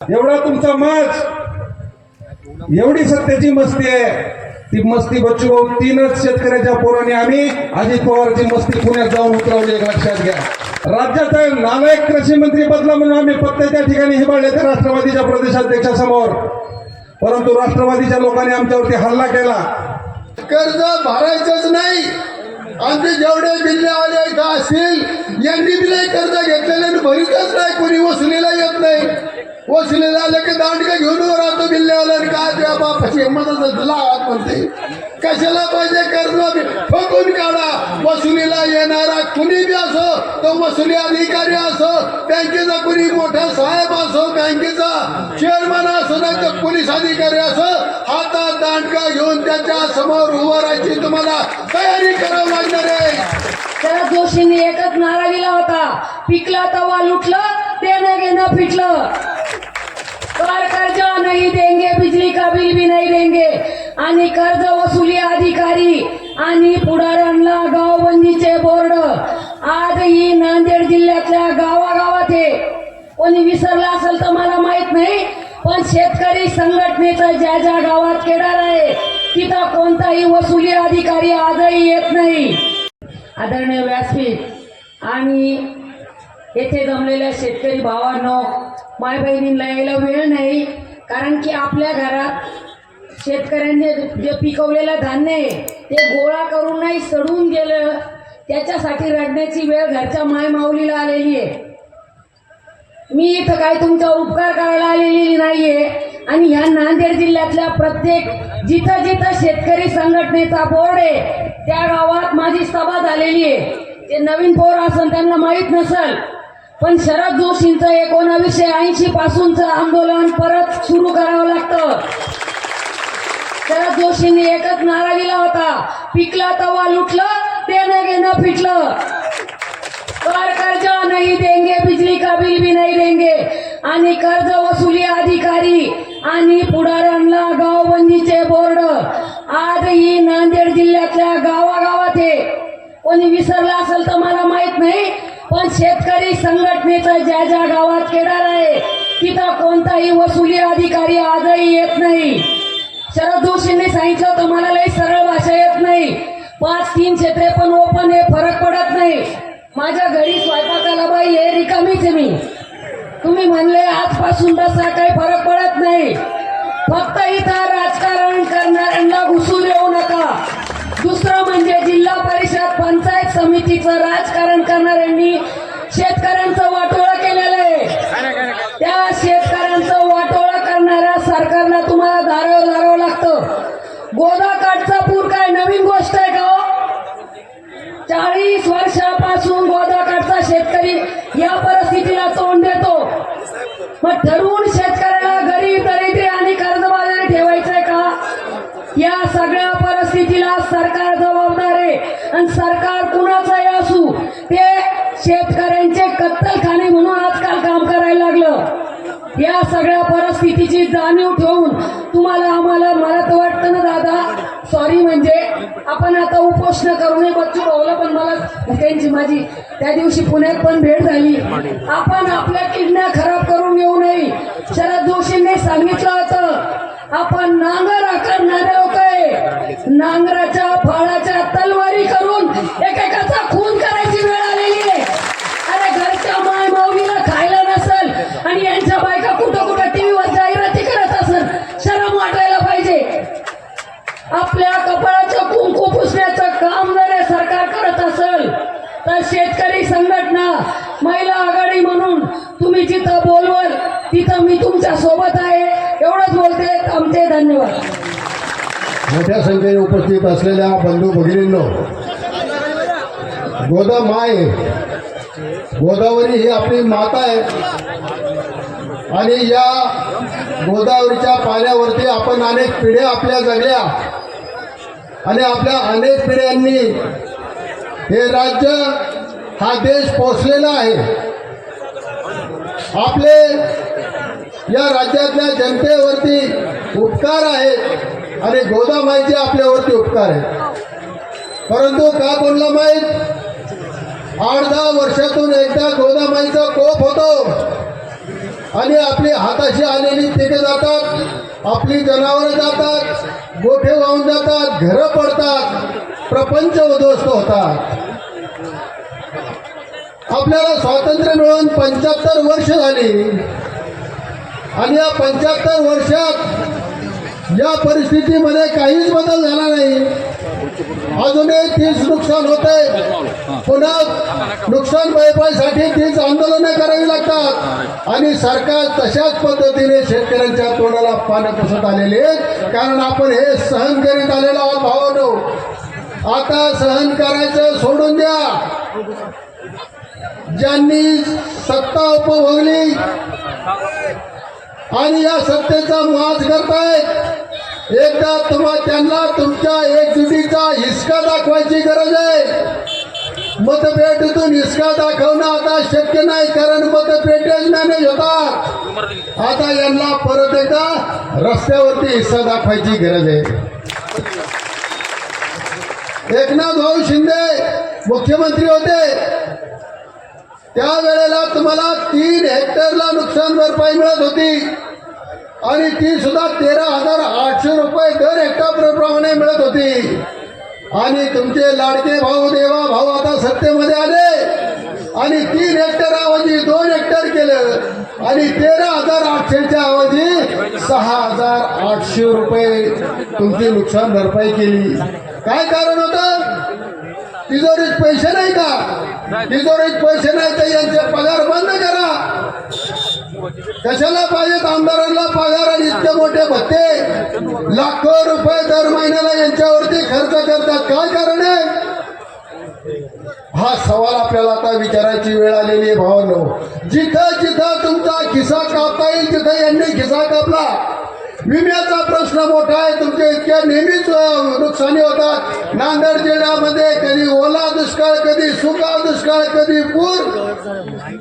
एवढा तुमचा मज. एवढी सत्तेची मस्ती आहे. ती मस्ती बच्चू भाऊ तीनच शेतकऱ्याच्या पोराने आम्ही अजित पवारची मस्ती पुण्यात जाऊन उतरवली एक लक्षात घ्या. राज्याचा नालायक कृषी मंत्री बदला म्हणून आम्ही पत्त्याच्या ठिकाणी हिबाळले ते राष्ट्रवादीच्या प्रदेशाध्यक्षासमोर परंतु राष्ट्रवादीच्या लोकांनी आमच्यावरती हल्ला केला. कर्ज भरायचंच नाही. आमचे जेवढे बिल्लेवाले का असतील यांनी बिले कर्ज घेतलेले आणि भरीतच नाही कोणी वसुलीला येत नाही. वसुलीला झालं की दांडका घेऊन राहतो बिल्लेवाला काय त्या बापाची हिंमतच तुला म्हणते कशाला पाहिजे कर्ज? ठोकून काढा. वसुलीला येणारा कुणी बी असो तो वसुली अधिकारी असो बँकेचा कुणी मोठा साहेब असो बँकेचा चेअरमन असो नाही तर पोलीस अधिकारी असो हातात दांडका घेऊन त्याच्यासमोर उभं राहायची तुम्हाला तयारी करावी लागणार आहे. त्या जोशींनी एकच नारा दिला होता. पिकला तवा लुटलं देणं घेणं पिटलं कर कर्ज नाही देंगे बिजली का बिल भी नाही देंगे. आणि कर्ज वसुली अधिकारी आणि पुढाऱ्यांना गावबंदीचे बोर्ड. आजही नांदेड जिल्ह्यातल्या गावागावात आहे. कोणी विसरला असेल तर मला माहीत नाही पण शेतकरी संघटनेचं ज्या ज्या गावात केडार आहे तिथं कोणताही वसुली अधिकारी आजही येत नाही. आदरणीय व्यासपीठ आणि येथे जमलेल्या शेतकरी भावांनो माय बहिणींना यायला वेळ नाही कारण की आपल्या घरात शेतकऱ्यांनी जे पिकवलेलं धान्य आहे ते गोळा करून नाही सडून गेलं. त्याच्यासाठी रडण्याची वेळ घरच्या माय माऊलीला आलेली आहे. मी इथं काही तुमचा उपकार करायला आलेली नाही आहे आणि ह्या नांदेड जिल्ह्यातल्या प्रत्येक जिथं जिथं शेतकरी संघटनेचा बोर्ड आहे त्या गावात माझी सभा झालेली आहे. ते नवीन पोर असन त्यांना माहीत नसल. पण शरद जोशींचं एकोणावीसशे ऐंशी पासूनच आंदोलन परत सुरू करावं लागतं. शरद जोशींनी एकच नारा दिला होता. पिकला तवा लुटलं देणं घेणं फिटलं. कर कर्ज नाही देंगे बिजली का बिल भी नाही देंगे. आणि कर्ज वसुली अधिकारी आणि पुढाऱ्यांना गावबंदीचे बोर्ड. आजही नांदेड जिल्ह्यातल्या गावागावात आहे. कोणी विसरला असेल तर मला माहीत नाही पण शेतकरी संघटनेचं ज्या ज्या गावात केडार आहे तिथं कोणताही वसुली अधिकारी आजही येत नाही. शरद जोशींनी सांगितलं तर मला लई सरळ भाषा येत नाही. पाच तीनशे पण ओपन हे फरक पडत नाही. माझ्या घरी स्वयंपाकाला बाई हे रिकामीच मी. तुम्ही म्हणले आजपासून तसा काही फरक पडत नाही. फक्त इथं राजकारण करणाऱ्यांना घुसून येऊ नका. पंचायत समितीचं राजकारण करणाऱ्यांनी शेतकऱ्यांचं वाटोळं केलेलं आहे. त्या शेतकऱ्यांचं वाटोळं करणाऱ्या सरकारला तुम्हाला धारावं धारावं लागतं. गोदाकाठचा पूर काय? नवीन गोष्ट आहे का हो? चाळीस वर्षापासून गोदाकाठचा शेतकरी या परिस्थितीला तोंड देतो. मग ठरवून शेतकऱ्याला गरीब दरिद्री आणि कर्जबाजारी ठेवायचंय का? या सगळ्या परिस्थितीला सरकार जबाबदार आहे. आणि सरकार या सगळ्या परिस्थितीची जाणीव ठेवून तुम्हाला आम्हाला मला तर वाटतं ना दादा सॉरी म्हणजे आपण आता उपोषण करू नये बच्चू भाऊला पण मला त्यांची माझी त्या दिवशी पुण्यात पण भेट झाली. आपण आपल्या किडण्या खराब करून येऊ नये. शरद जोशींनी सांगितलं होतं आपण नांगर आकारणारे लोक नांगराच्या फाळाच्या तलवारी करून एकेकाचा खून करायची वेळ आलेली आहे अरे घरच्या माय माऊलीला खायला नसल आणि यांच्या बायका कुठं कुठं टीव्हीवर जाहिराती करत असल शरम वाटायला पाहिजे आपल्या कपाळाचं कुंकू पुसण्याचं काम जर हे सरकार करत असेल तर शेतकरी संघटना महिला आघाडी म्हणून तुम्ही जिथं बोलवल तिथं मी तुमच्यासोबत आहे. एवढंच बोलते. आमचे धन्यवाद. मोठ्या संख्येने उपस्थित असलेल्या बंधू भगिनींनो गोदा माय गोदावरी ही आपली माता आहे. आणि या गोदावरीच्या पाण्यावरती आपण अनेक पिढ्या आपल्या जगल्या. आणि आपल्या अनेक पिढ्यांनी हे राज्य हा देश पोचलेला आहे. आपले या राज्यातल्या जनतेवरती उपकार आहेत आणि गोदामाईचे आपल्यावरती उपकार आहेत. परंतु का कोणला माहीत आठ दहा वर्षातून एकदा गोदामाईचा कोप होतो. आणि आपली हाताशी आलेली पिके जातात आपली जनावरं जातात गोठे वाहून जातात घरं पडतात प्रपंच उद्ध्वस्त होतात. आपल्याला स्वातंत्र्य मिळून पंच्याहत्तर वर्ष झाली. आणि या पंच्याहत्तर वर्षात या परिस्थितीमध्ये काहीच बदल झाला नाही. अजूनही तीच नुकसान होत आहे पुन्हा नुकसान भरपाईसाठी तीच आंदोलनं करावी लागतात. आणि सरकार तशाच पद्धतीने शेतकऱ्यांच्या तोंडाला पानं पुसत आलेले आहेत. कारण आपण हे सहन करीत आलेलो आहोत भावनो. आता सहन करायचं सोडून द्या. ज्यांनी सत्ता उपभोगली आणि या सत्तेचा माज करतायत एकदा तुम्हा त्यांना तुमच्या एकजुटीचा हिसका दाखवायची गरज आहे. मतपेटीतून हिसका दाखवणं आता शक्य नाही कारण मतपेटेच मॅनेज होतात. आता यांना परत एकदा रस्त्यावरती हिस्सा दाखवायची गरज आहे. एकनाथ भाऊ शिंदे मुख्यमंत्री होते. त्यावेळेला तुम्हाला तीन हेक्टरला नुकसान भरपाई मिळत होती. आणि ती सुद्धा तेरा हजार आठशे रुपये दर हेक्टर प्रमाणे मिळत होती. आणि तुमचे लाडके भाऊ देवा भाऊ आता सत्तेमध्ये आले. आणि तीन हेक्टर ऐवजी दोन हेक्टर केलं. आणि तेरा हजार आठशेच्या ऐवजी सहा हजार आठशे रुपये तुमची नुकसान भरपाई केली. काय कारण होतं? तिजोरीत पैसे नाही का? तिजोरीत पैसे नाही तर यांचे पगार बंद करा. कशाला पाहिजेत? आमदारांना पगार आणि इतके मोठे भत्ते. लाखो रुपये दर महिन्याला यांच्यावरती खर्च करतात. काय कारण आहे? हा सवाल आपल्याला आता विचारायची वेळ आलेली आहे भावांनो. जिथं जिथं तुमचा खिसा कापता येईल तिथं यांनी खिसा कापला. विम्याचा प्रश्न मोठा आहे. तुमच्या इतक्या नेहमीच नुकसानी होतात. नांदेड जिल्ह्यामध्ये कधी ओला दुष्काळ कधी सुका दुष्काळ कधी पूर.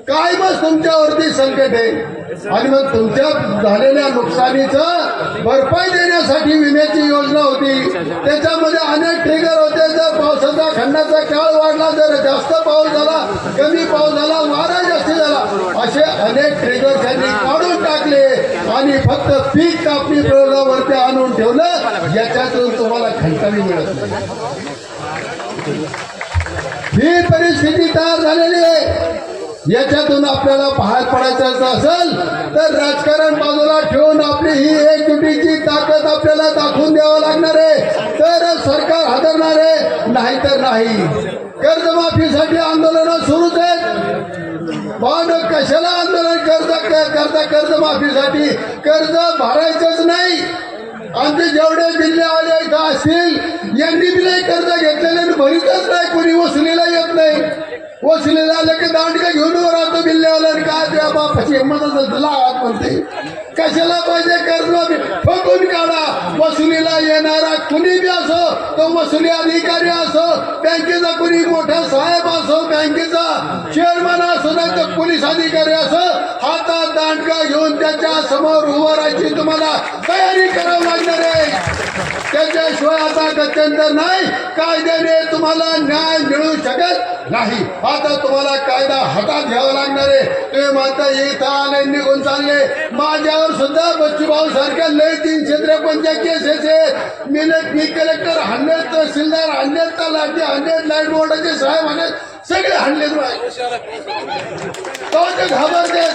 काय बस तुमच्यावरती संकट आहे. आणि मग तुमच्या झालेल्या नुकसानीचं भरपाई देण्यासाठी विम्याची योजना होती. त्याच्यामध्ये अनेक ट्रिगर होते. जर पावसाचा खंडाचा काळ वाढला जर जास्त पाऊस झाला कमी पाऊस झाला वारा जास्त झाला असे अनेक ट्रिगर त्यांनी काढून टाकले. आणि फक्त पीक कापणी प्रयोगावरती आणून ठेवलं याच्यातून तुम्हाला खंडावी मिळत नाही. ही परिस्थिती तयार झालेली आहे. याच्यातून आपल्याला बाहेर पडायचं असेल तर राजकारण बाजूला ठेवून आपली ही एकजुटीची ताकद आपल्याला दाखवून द्यावं लागणार आहे. तर सरकार हादरणार आहे. नाहीतर नाही. कर्जमाफीसाठी आंदोलनं सुरूच आहेत. पण कशाला आंदोलन कर्ज करता कर्जमाफीसाठी कर्ज भरायचंच नाही. आमचे जेवढे बिल्ले आले का असतील यांनी बिले कर्ज घेतलेले भरीतच नाही कोणी वसुलीला येत नाही. वसुलीला आलं की दांडका घेऊन वर राहतो बिल्ले आलं काय त्या बापाची हिंमतच आत म्हणते. कशाला पाहिजे कर्ज? फकून काढा. वसुलीला येणारा कुणी बी असो तो वसुली अधिकारी असो बँकेचा कुणी मोठा साहेब असो बँकेचा चेअरमन असो नाही तर पोलीस अधिकारी असो हातात दांडका घेऊन त्याच्यासमोर उभं राहायची तुम्हाला तयारी करा. त्याच्याशिवाय आता गत्यंतर नाही. कायद्याने तुम्हाला न्याय मिळू शकत नाही. आता तुम्हाला कायदा हातात घ्यावा लागणार आहे. तुम्ही माता येत आले निघून चालले. माझ्यावर सुद्धा बच्चूभाऊ सारख्या लय तीनशे त्रेपन्नच्या केसेस आहेत मी मी कलेक्टर हंड्रेड तहसीलदार हंड्रेड तलाठी हंड्रेड लाइट बोर्डाचे साहेब हंड्रेड सगळे हंड्रेड तो घाबरते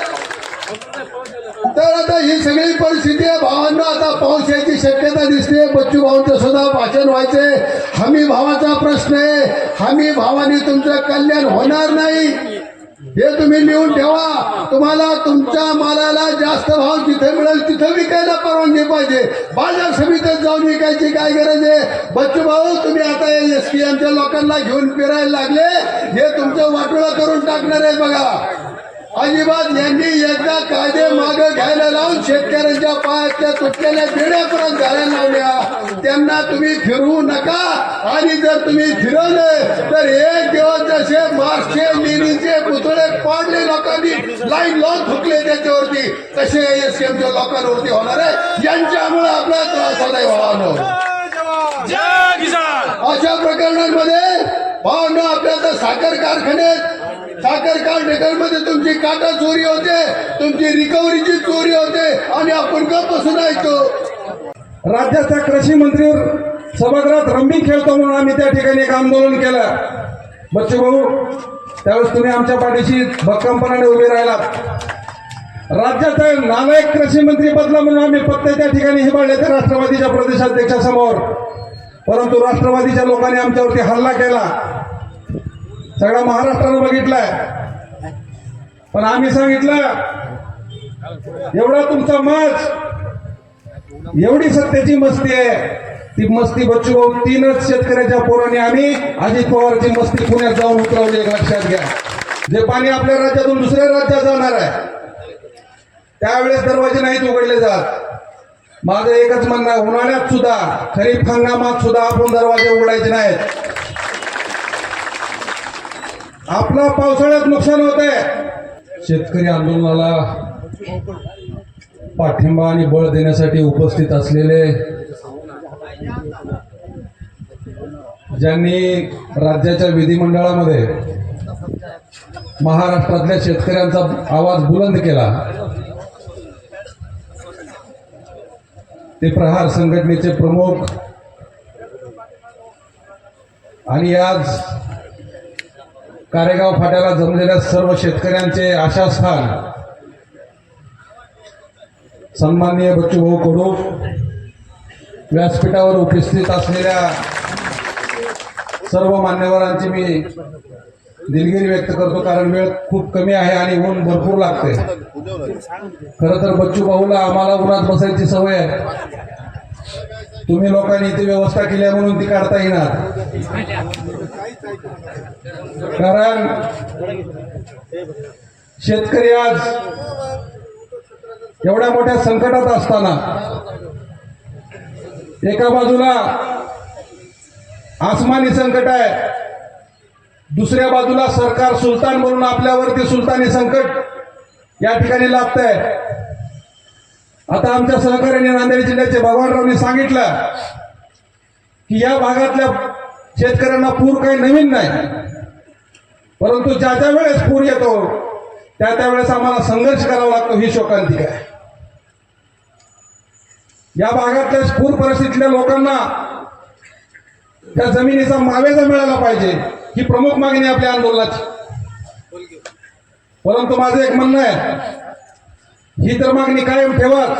तर आता ही सगळी परिस्थिती आहे. भावांना आता पाऊस यायची शक्यता दिसते. बच्चू भावांचं सुद्धा भाषण व्हायचंय. हमी भावाचा प्रश्न आहे. हमी भावाने तुमचं कल्याण होणार नाही. हे तुम्ही लिहून ठेवा. तुम्हाला तुमच्या मालाला जास्त भाव जिथे मिळेल तिथं विकायला परवानगी पाहिजे. बाजार समितीत जाऊन विकायची काय गरज आहे? बच्चू भाऊ तुम्ही आता एस पी एमच्या लोकांना घेऊन फिरायला लागले. हे तुमचं वाटोळं करून टाकणार आहे बघा. अजिबात यांनी एकदा कायदे माग घ्यायला लावून शेतकऱ्यांच्या पायातल्या तुटलेल्या देण्यापर्यंत घालायला लावल्या. त्यांना तुम्ही फिरवू नका. आणि जर तुम्ही फिरवले तर एक दिवस जसे मार्क्सचे लेनिनचे पुतळे पाडले लोकांनी लाईन लावून थुकले त्याच्यावरती तसे एस एमच्या लोकांवरती होणार आहे. यांच्यामुळे आपला त्रास होणार व्हावं अशा प्रकरणांमध्ये भावना आपल्या साखर कारखान्यात साखर कारखान्यामध्ये तुमची काटा चोरी होते तुमची रिकव्हरीची चोरी होते आणि आपण का बसून ऐकतो. राज्याच्या कृषी मंत्री सभागृहात रम्मी खेळतो म्हणून आम्ही त्या ठिकाणी एक आंदोलन केलं. बच्चू भाऊ त्यावेळेस तुम्ही आमच्या पाठीशी भक्कमपणाने उभे राहिलात. राज्याचा नालायक कृषी मंत्री बदला म्हणून आम्ही पत्ते त्या ठिकाणी हिबाळले ते राष्ट्रवादीच्या प्रदेशाध्यक्षासमोर. परंतु राष्ट्रवादीच्या लोकांनी आमच्यावरती हल्ला केला. सगळा महाराष्ट्रानं बघितलाय. पण आम्ही सांगितलं एवढा तुमचा मज एवढी सत्तेची मस्ती आहे. ती मस्ती बच्चू भाऊ तीनच शेतकऱ्याच्या पोराने आम्ही अजित पवारची मस्ती पुण्यात जाऊन उतरवली एक लक्षात घ्या. जे पाणी आपल्या राज्यातून दुसऱ्या राज्यात जाणार आहे त्यावेळेस दरवाजे नाहीत उघडले जात. माझं एकच म्हणणं उन्हाळ्यात सुद्धा खरीप हंगामात सुद्धा आपण दरवाजे उघडायचे नाहीत. आपला पावसाळ्यात नुकसान होत आहे. शेतकरी आंदोलनाला पाठिंबा आणि बळ देण्यासाठी उपस्थित असलेले ज्यांनी राज्याच्या विधिमंडळामध्ये महाराष्ट्रातल्या शेतकऱ्यांचा आवाज बुलंद केला ते प्रहार संघटनेचे प्रमुख आणि आज कारेगाव फाट्याला जमलेल्या सर्व शेतकऱ्यांचे आशास्थान. सन्माननीय बच्चूभाऊ कडू व्यासपीठावर उपस्थित असलेल्या सर्व मान्यवरांची मी दिलगिरी व्यक्त करतो कारण वेळ खूप कमी आहे आणि ऊन भरपूर लागते. खरं तर बच्चू भाऊला आम्हाला उन्हात बसायची सवय आहे. तुम्ही लोकांनी इथे व्यवस्था केली म्हणून ती काढता येणार. कारण शेतकरी आज एवढ्या मोठ्या संकटात असताना एका बाजूला आसमानी संकट आहे दुसऱ्या बाजूला सरकार सुलतान म्हणून आपल्यावरती सुलतानी संकट या ठिकाणी लाभत आहे आता आमच्या सहकार्याने नांदेड जिल्ह्याचे भगवानरावनी सांगितलं की या भागातल्या शेतकऱ्यांना पूर काही नवीन नाही. परंतु ज्या ज्या वेळेस पूर येतो त्या त्यावेळेस आम्हाला संघर्ष करावा लागतो ही शोकांतिक आहे. या भागातल्या पूर परिस्थितीतल्या लोकांना त्या जमिनीचा मावेजा मिळाला पाहिजे ही प्रमुख मागणी आहे आपल्या आंदोलनाची. परंतु माझं एक म्हणणं आहे ही तर मागणी कायम ठेवाच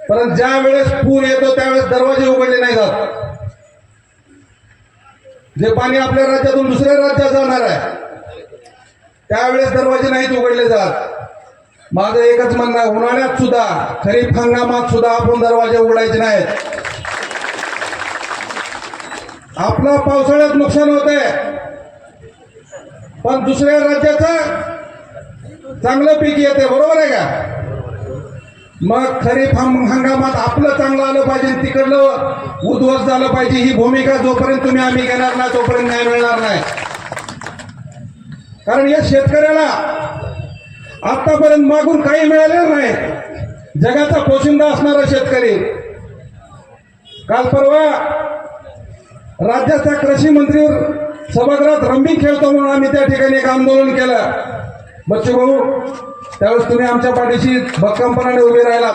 परंतु ज्या वेळेस पूर येतो त्यावेळेस दरवाजे उघडले नाही जात. जे पाणी आपल्या राज्यातून दुसऱ्या राज्यात जाणार आहे त्यावेळेस दरवाजे नाहीत उघडले जात. माझं एकच म्हणणं आहे उन्हाळ्यात सुद्धा खरीप हंगामात सुद्धा आपण दरवाजे उघडायचे नाहीत. आपला पावसाळ्यात नुकसान होत आहे पण दुसऱ्या राज्याचं चांगलं पीक येते बरोबर आहे का? मग खरीप हंगामात आपलं चांगलं आलं पाहिजे तिकडलं उद्ध्वस्त झालं पाहिजे. ही भूमिका जोपर्यंत तुम्ही आम्ही घेणार नाही तोपर्यंत न्याय मिळणार नाही. कारण या शेतकऱ्याला आतापर्यंत मागून काही मिळालेलं नाही. जगाचा पोशिंदा असणारा शेतकरी. काल परवा राज्याचा कृषी मंत्री सभागृहात रम्मी खेळतो म्हणून आम्ही त्या ठिकाणी एक आंदोलन केलं. बच्चू भाऊ त्यावेळेस तुम्ही आमच्या पाठीशी भक्कमपणाने उभे राहिलात.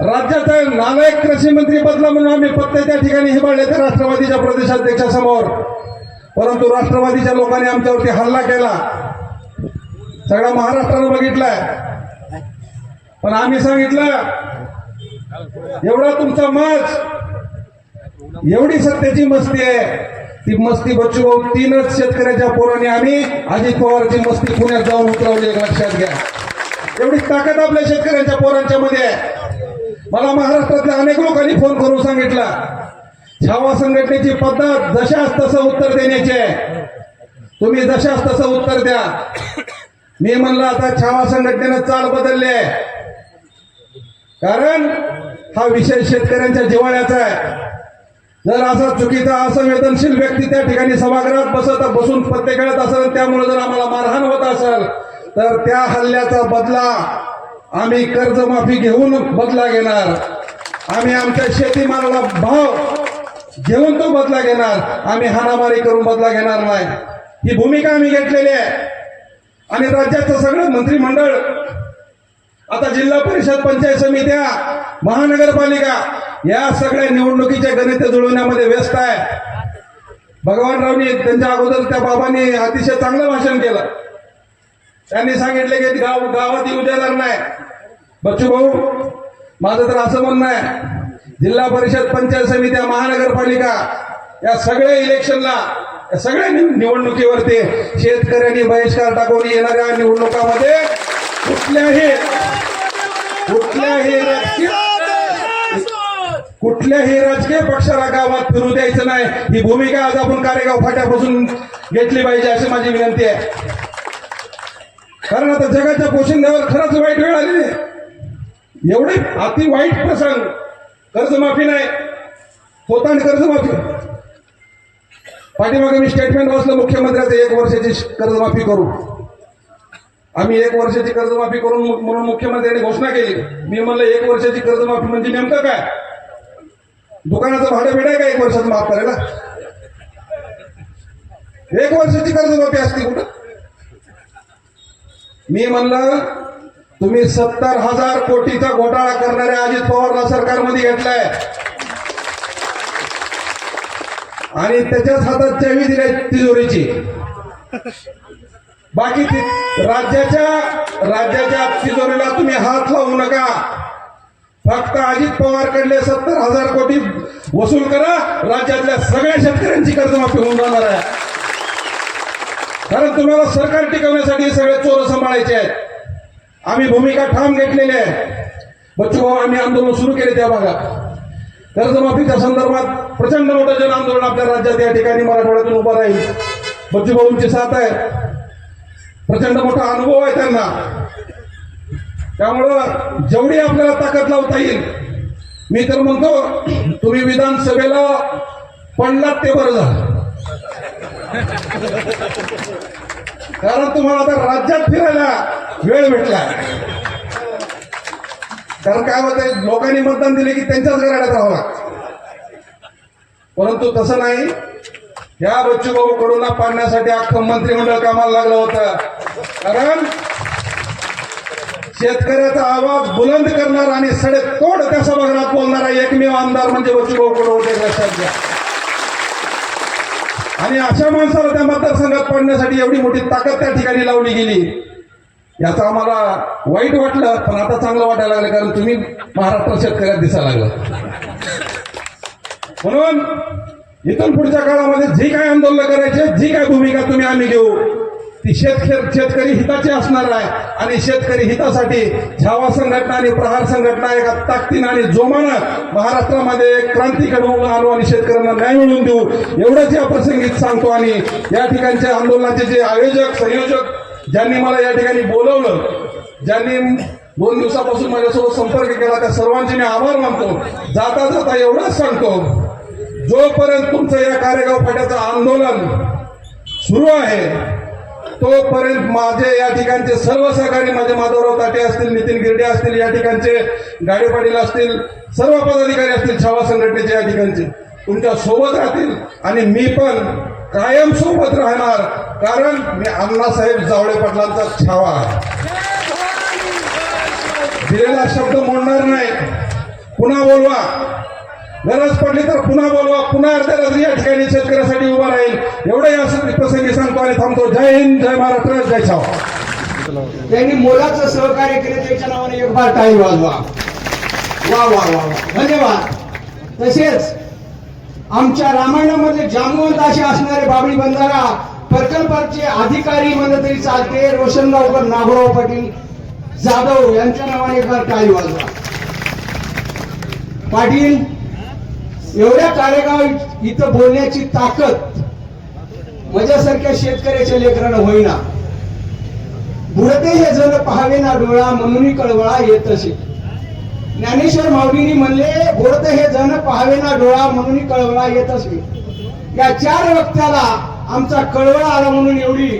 राज्याचा नालायक कृषी मंत्री बदला म्हणून आम्ही पत्ते त्या ठिकाणी हिबाळले ते राष्ट्रवादीच्या प्रदेशाध्यक्षासमोर परंतु राष्ट्रवादीच्या लोकांनी आमच्यावरती हल्ला केला. सगळ्या महाराष्ट्रानं बघितलाय. पण आम्ही सांगितलं एवढा तुमचा मज एवढी सत्याची मस्ती आहे. ती मस्ती बच्चू भाऊ तीनच शेतकऱ्याच्या पोराने आम्ही अजित पवारची मस्ती पुण्यात जाऊन उतरवली एक लक्षात घ्या. एवढी ताकद आपल्या शेतकऱ्यांच्या पोरांच्या मध्ये आहे. मला महाराष्ट्रातल्या अनेक लोकांनी फोन करून सांगितला. छावा संघटनेची पद्धत जशास तसं उत्तर देण्याची आहे. तुम्ही जशास तसं उत्तर द्या. मी म्हणलं आता छावा संघटनेनं चाल बदलली आहे. कारण हा विषय शेतकऱ्यांच्या जिवाळ्याचा आहे. जर असा चुकीचा असंवेदनशील व्यक्ती त्या ठिकाणी सभागृहात बसत बसून पत्ते खेळत असेल त्यामुळे जर आम्हाला मारहाण होत असेल तर त्या हल्ल्याचा बदला आम्ही कर्जमाफी घेऊन बदला घेणार. आम्ही आमच्या शेतीमालाला भाव घेऊन तो बदला घेणार. आम्ही हाणामारी करून बदला घेणार नाही. ही भूमिका आम्ही घेतलेली आहे. आणि राज्याचं सगळं मंत्रिमंडळ आता जिल्हा परिषद पंचायत समित्या महानगरपालिका या सगळ्या निवडणुकीचे गणित जुळवण्यामध्ये व्यस्त आहे भगवानरावनी त्यांच्या अगोदर त्या बाबांनी अतिशय चांगलं भाषण केलं. त्यांनी सांगितले की गाव गावात येऊ देणार नाही. बच्चू भाऊ माझं तर असं म्हणणं आहे जिल्हा परिषद पंचायत समित्या महानगरपालिका या सगळ्या इलेक्शनला या सगळ्या निव- निवडणुकीवरती शेतकऱ्यांनी बहिष्कार टाकून येणाऱ्या निवडणुकामध्ये कुठल्याही कुठल्याही राजकीय कुठल्याही राजकीय पक्षाला गावात फिरू द्यायचं नाही. ही भूमिका आज आपण कारेगाव फाट्यापासून घेतली पाहिजे अशी माझी विनंती आहे. कारण आता जगाच्या पोशिंद्यावर खरंच वाईट वेळ आलेली आहे. एवढे अति वाईट प्रसंग. कर्जमाफी नाही. होता आणि कर्जमाफी. पाठीमागे मी स्टेटमेंट वाचलं मुख्यमंत्र्याचं एक वर्षाची कर्जमाफी करू. आम्ही एक वर्षाची कर्जमाफी करून म्हणून मुख्यमंत्र्यांनी घोषणा केली. मी म्हणलं एक वर्षाची कर्जमाफी म्हणजे नेमकं काय? दुकानाचं भाडं भेटाय का एक वर्षात माफ करायला? एक वर्षाची कर्जमाफी असते कुठं? मी म्हणलं तुम्ही सत्तर हजार कोटीचा घोटाळा करणाऱ्या अजित पवारला सरकारमध्ये घेतलाय. आणि त्याच्याच हातात चावी दिल्या तिजोरीची. बाकी ती- राज्याच्या राज्याच्या तिजोरीला तुम्ही हात लावू नका. फक्त अजित पवार कडले सत्तर हजार कोटी वसूल करा राज्यातल्या सगळ्या शेतकऱ्यांची कर्जमाफी होऊन जाणार आहे. कारण तुम्हाला सरकार टिकवण्यासाठी सगळे चोर सांभाळायचे आहेत. आम्ही भूमिका ठाम घेतलेली आहे. बच्चू भाऊ आम्ही आंदोलन सुरू केले त्या भागात. कर्जमाफीच्या संदर्भात प्रचंड मोठं जन आंदोलन आपल्या राज्यात या ठिकाणी मराठवाड्यातून उभं राहील. बच्चू भाऊंची साथ आहे. प्रचंड मोठा अनुभव आहे त्यांना. त्यामुळं जेवढी आपल्याला ताकद लावता येईल मी तर म्हणतो तुम्ही विधानसभेला पडलात ते बरं झालं. कारण तुम्हाला आता राज्यात फिरायला वेळ भेटला. कारण काय होतंय लोकांनी मतदान दिले की त्यांच्याच घराण्यात राहावं लागतं. परंतु तसं नाही. या बच्चूभाऊ कोरोना पाडण्यासाठी अख्खं मंत्रिमंडळ कामाला लागलं होतं. कारण शेतकऱ्याचा आवाज बुलंद करणार आणि सडेतोड त्या सभागृहात बोलणारा एकमेव आमदार म्हणजे बच्चूभाऊ कडू होते लक्षात घ्या आणि अशा माणसाला त्या मतदारसंघात पडण्यासाठी एवढी मोठी ताकद त्या ठिकाणी लावली गेली. याचं आम्हाला वाईट वाटलं पण आता चांगलं वाटायला लागलं कारण तुम्ही महाराष्ट्र शेतकऱ्यात दिसायला लागलं म्हणून इथून पुढच्या काळामध्ये जी काय आंदोलन करायचे जी काय भूमिका तुम्ही आम्ही घेऊ ती शेतकरी शेतकरी हिताची असणार आहे. आणि शेतकरी हितासाठी छावा संघटना आणि प्रहार संघटना एका ताकदीनं आणि जोमानं महाराष्ट्रामध्ये क्रांती घडवून आणू आणि शेतकऱ्यांना न्याय मिळवून देऊ. एवढंच या प्रसंगीत सांगतो आणि या ठिकाणच्या आंदोलनाचे जे आयोजक संयोजक ज्यांनी मला या ठिकाणी बोलवलं ज्यांनी दोन दिवसापासून माझ्यासोबत संपर्क केला त्या सर्वांचे मी आभार मानतो. जाता जाता एवढंच सांगतो. जोपर्यंत तुमचं या कार्यगाव फाट्याचं आंदोलन सुरू आहे तोपर्यंत माझे या ठिकाणचे सर्व सहकारी माझे माधवराव ताटे असतील नितीन गिरडे असतील या ठिकाणचे गाडे पाटील असतील सर्व पदाधिकारी असतील छावा संघटनेचे या ठिकाणचे तुमच्यासोबत राहतील आणि मी पण कायम सोबत राहणार कारण मी अण्णासाहेब जावळे पाटलांचा छावा. दिलेला शब्द मोडणार नाही. पुन्हा बोलवा. गरज पडली तर पुन्हा बोलवा. पुन्हा अर्ध्या रात्री या ठिकाणी शेतकऱ्यासाठी उभा राहील. एवढं या प्रसंगी सांगतो आणि थांबतो. जय हिंद जय महाराष्ट्र जय छावा. त्यांनी मोलाचं सहकार्य केले त्याच्या नावाने एक बार टाळी वाजवा. वा वा वा वा. धन्यवाद. तसेच आमच्या रामायणामध्ये जामवंत असे असणारे बाबळी बंधारा प्रकल्पाचे अधिकारी म्हणलं तरी चालते. रोशनगावकर नागोराव पाटील जाधव यांच्या नावाने एक बार टाळी वाजवा. पाटील एवढ्या कार्यगाव इथं बोलण्याची ताकद माझ्यासारख्या शेतकऱ्याच्या लेकरानं होईना. बुडते हे जण पहावे ना डोळा म्हणून कळवळा येत असे. ज्ञानेश्वर माऊलींनी म्हणले बुडते हे जण पहावे ना डोळा म्हणून कळवळा येत असे. या चार वक्त्याला आमचा कळवळा आला म्हणून एवढी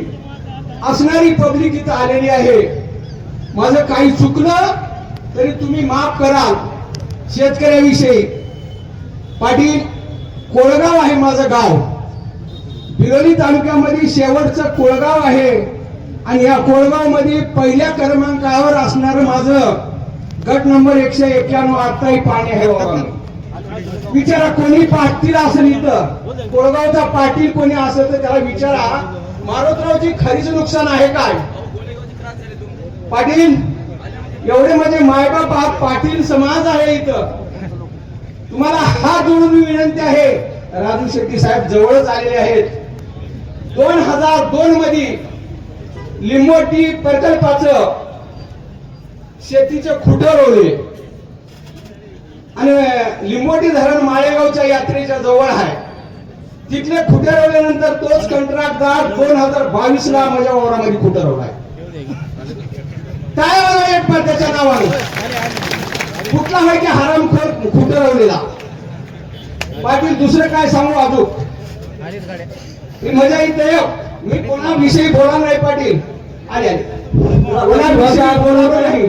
असणारी पब्लिक इथं आलेली आहे. माझं काही चुकलं तरी तुम्ही माफ कराल. शेतकऱ्याविषयी पाटील कोळगाव आहे माझं गाव. बिलोली तालुक्यामध्ये शेवटचं कोळगाव आहे आणि या कोळगावमध्ये पहिल्या क्रमांकावर असणारं माझं गट नंबर एकशे एक्क्याण्णव आत्ताही पाणी आहे. बाबा विचारा कोणी पाटील असेल इथं? कोळगावचा पाटील कोणी असेल तर त्याला विचारा. मारोतरावची खरीच नुकसान आहे काय? पाटील एवढे म्हणजे मायबाप हा पाटील समाज आहे इथं. तुम्हाला हात जोडून मी विनंती आहे राजू शेट्टी साहेब जवळच आलेले आहेत. दोन हजार दोन मध्ये लिंबोटी प्रकल्पाचं शेतीचे खुटर रोवले. आणि लिंबोटी धरण माळेगावच्या यात्रेच्या जवळ आहे. तिथले खुटे रोवल्यानंतर तोच कंत्राटदार दोन हजार बावीस ला माझ्या वावरामध्ये खुटर रोवलाय काय एक पण त्याच्या नावाने कुठला आहे की हरामखोर खुटरवलेला पाटील दुसरं काय सांगू अजून मी मजा येते हो. मी कोणाविषयी बोलणार नाही पाटील. अरे आले. कोणाविषयी बोलणार नाही.